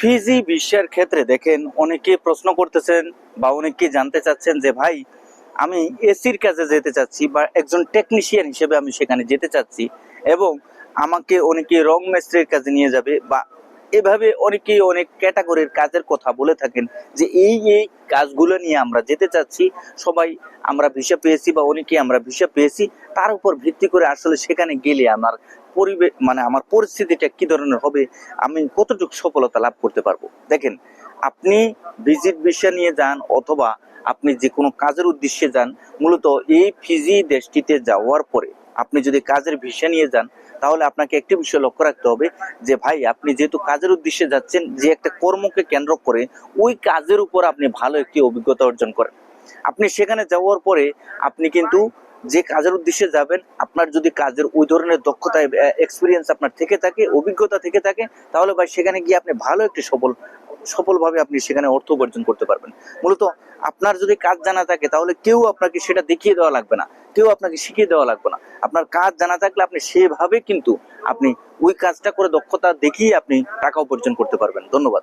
Fiji বিশ্বের ক্ষেত্রে দেখেন অনেকে প্রশ্ন করতেছেন বা অনেকে জানতে চাচ্ছেন যে, ভাই, আমি এসির কাজে যেতে চাচ্ছি বা একজন টেকনিশিয়ান হিসেবে আমি সেখানে যেতে চাচ্ছি এবং আমাকে অনেকে রং মিস্ত্রির কাজে নিয়ে যাবে বা এভাবে অনেকে অনেক ক্যাটাগরির কাজের কথা বলে থাকেন যে এই এই কাজগুলো নিয়ে আমরা যেতে চাচ্ছি, সবাই আমরা ভিসা পেয়েছি বা অনেকে আমরা ভিসা পেয়েছি, তার উপর ভিত্তি করে আসলে সেখানে গেলে আমার পরিবেশ মানে আমার পরিস্থিতিটা কি ধরনের হবে, আমি কতটুকু সফলতা লাভ করতে পারব? দেখেন, আপনি ভিজিট ভিসা নিয়ে যান অথবা আপনি যে কোনো কাজের উদ্দেশ্যে যান, মূলত এই ফিজি দেশটিতে যাওয়ার পরে আপনি যদি কাজের ভিসা নিয়ে যান তাহলে আপনাকে একটি বিষয় লক্ষ্য রাখতে হবে যে ভাই, আপনি যেহেতু কাজের উদ্দেশ্যে যাচ্ছেন, যে একটা কর্মকে কেন্দ্র করে ওই কাজের উপর আপনি ভালো একটি অভিজ্ঞতা অর্জন করেন। আপনি সেখানে যাওয়ার পরে আপনি কিন্তু যে কাজের উদ্দেশ্যে যাবেন, আপনার যদি কাজের ওই ধরনের দক্ষতা এক্সপিরিয়েন্স আপনার থেকে থাকে, অভিজ্ঞতা থেকে থাকে, তাহলে ভাই সেখানে গিয়ে আপনি ভালো একটি সফল সফলভাবে আপনি সেখানে অর্থ উপার্জন করতে পারবেন। মূলত আপনার যদি কাজ জানা থাকে, তাহলে কেউ আপনাকে সেটা দেখিয়ে দেওয়া লাগবে না। কেউ আপনাকে শিখিয়ে দেওয়া লাগবে না। আপনার কাজ জানা থাকলে আপনি সেভাবে কিন্তু আপনি ওই কাজটা করে দক্ষতা দেখিয়ে আপনি টাকা উপার্জন করতে পারবেন। ধন্যবাদ।